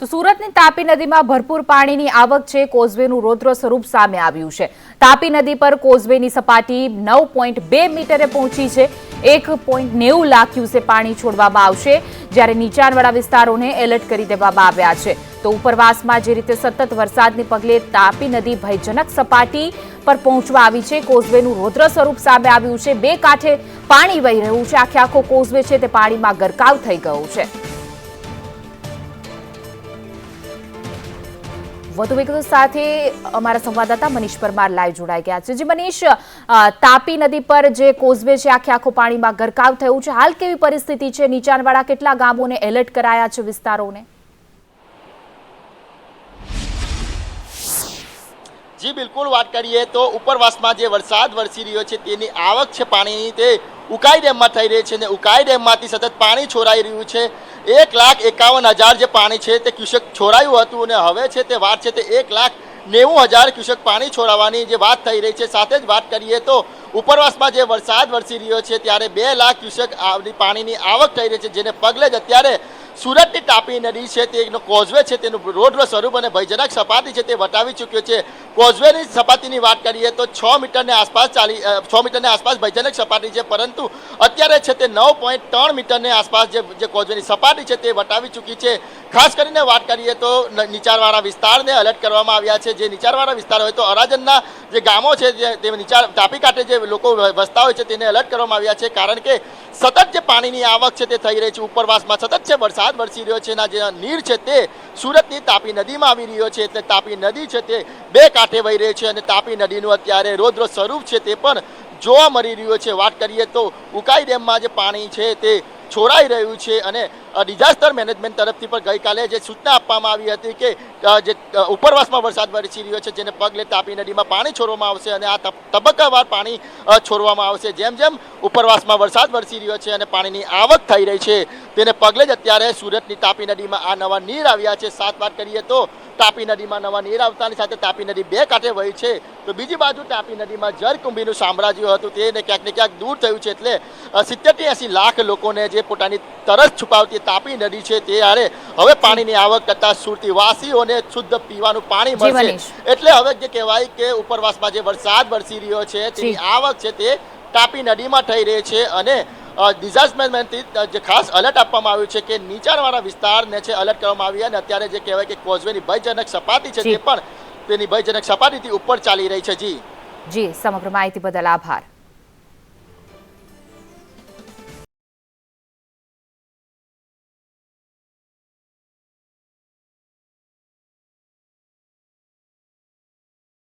તો સુરતની તાપી નદીમાં ભરપૂર પાણીની આવક છે. કોઝવેનું રૌદ્ર સ્વરૂપ સામે આવ્યું છે. તાપી નદી પર કોઝવેની સપાટી નવ પોઈન્ટ બે મીટરે પહોંચી છે. એક પોઈન્ટ નેવું લાખ ક્યુસે પાણી છોડવામાં આવશે. જ્યારે નીચાણવાળા વિસ્તારોને એલર્ટ કરી દેવામાં આવ્યા છે. તો ઉપરવાસમાં જે રીતે સતત વરસાદને પગલે તાપી નદી ભયજનક સપાટી પર પહોંચવા આવી છે, કોઝવેનું રૌદ્ર સ્વરૂપ સામે આવ્યું છે. બે કાંઠે પાણી વહી રહ્યું છે. આખે આખો કોઝવે છે તે પાણીમાં ગરકાવ થઈ ગયો છે. વધુ વિગતો સાથે અમારા સંવાદદાતા મનીષ પરમાર લાઈવ જોડાઈ ગયા છે. જી મનીષ તાપી નદી પર જે કોઝવે છે, આખે આખો પાણીમાં ગરકાવ થયું છે. હાલ કેવી પરિસ્થિતિ છે? નીચાણવાળા કેટલા ગામોને એલર્ટ કરાયા છે વિસ્તારોને? જી, બિલકુલ વાત કરીએ તો ઉપરવાસમાં જે વરસાદ વરસી રહ્યો છે, તેની આવક છે પાણીની. તે ઉકાઈ ડેમમાં થઈ રહી છે અને ઉકાઈ ડેમમાંથી સતત પાણી છોડાઈ રહ્યું છે. એક લાખ એકાવન હજાર જે પાણી છે તે ક્યુસેક છોડાયું હતું અને હવે છે તે વાત છે તે એક લાખ નેવું હજાર ક્યુસેક પાણી છોડાવવાની જે વાત થઈ રહી છે. સાથે જ વાત કરીએ તો ઉપરવાસમાં જે વરસાદ વરસી રહ્યો છે ત્યારે બે લાખ ક્યુસેક પાણીની આવક થઈ રહી છે, જેને પગલે જ અત્યારે સુરતની તાપી નદી છે તેનો કોઝવે છે, તેનું રોડનું સ્વરૂપ અને ભયજનક સપાટી છે તે વટાવી ચૂક્યો છે. કોઝવેની સપાટીની વાત કરીએ તો છ મીટરની આસપાસ ચાલી છ મીટરની આસપાસ ભયજનક સપાટી છે, પરંતુ અત્યારે છે તે નવ પોઈન્ટ ત્રણ મીટરની આસપાસ જે જે કોઝવેની સપાટી છે તે વટાવી ચૂકી છે. ખાસ કરીને વાત કરીએ તો નીચાણવાળા વિસ્તારને અલર્ટ કરવામાં આવ્યા છે. જે નીચાણવાળા વિસ્તાર હોય તો અરાજનના જે ગામો છે તે નીચાણ તાપી કાંઠે જે લોકો વસતા હોય છે, તેને એલર્ટ કરવામાં આવ્યા છે. કારણ કે સતત જે પાણીની આવક છે તે થઈ રહી છે, ઉપરવાસમાં સતત છે વરસાદ વરસી રહ્યો છે એના જે નીર છે તે સુરતની તાપી નદીમાં આવી રહ્યો છે એટલે તાપી નદી છે તે બે કાંઠે વહી રહી છે અને તાપી નદીનું અત્યારે રૌદ્ર સ્વરૂપ છે તે પણ જોવા મળી રહ્યું છે. વાત કરીએ તો ઉકાઈ ડેમમાં જે પાણી છે તે છોડાઈ રહ્યું છે અને ડિઝાસ્ટર મેનેજમેન્ટ તરફથી પણ ગઈકાલે જે સૂચના આપવામાં આવી હતી કે જે ઉપરવાસમાં વરસાદ વરસી રહ્યો છે જેને પગલે તાપી નદીમાં પાણી છોડવામાં આવશે અને આ તબક્કાવાર પાણી છોડવામાં આવશે. જેમ જેમ ઉપરવાસમાં વરસાદ વરસી રહ્યો છે અને પાણીની આવક થઈ રહી છે તેને પગલે જ અત્યારે સુરતની તાપી નદીમાં આ નવા નીર આવ્યા છે. સાત વાત કરીએ તો તાપી નદીમાં નવા નીર આવતાની સાથે તાપી નદી બે કાંઠે વહી છે. તો બીજી બાજુ તાપી નદીમાં જળકુંભીનું સામ્રાજ્ય હતું તેને ક્યાંક ને ક્યાંક દૂર થયું છે. એટલે સિત્તેરથી એંસી લાખ લોકોને જે પોતાની તરસ છુપાવતી તાપી નદી છે તે હારે હવે પાણીની આવક કરતા સુરતી વાસીઓને શુદ્ધ પીવાનું પાણી મળશે. એટલે હવે જે કહેવાય કે ઉપરવાસમાં જે વરસાદ વરસી રહ્યો છે તેની આવક છે તે તાપી નદીમાં થઈ રહી છે અને ડિઝાસ્ટમેન્ટથી જે ખાસ અલર્ટ આપવામાં આવ્યું છે કે નીચાણવાળા વિસ્તારને છે અલર્ટ કરવામાં આવી અને અત્યારે જે કહેવાય કે કોઝવેની ભયજનક સપાટી છે તે પણ તેની ભયજનક સપાટીથી ઉપર ચાલી રહી છે. જી. જી સમગ્ર માહિતી બદલ આભાર.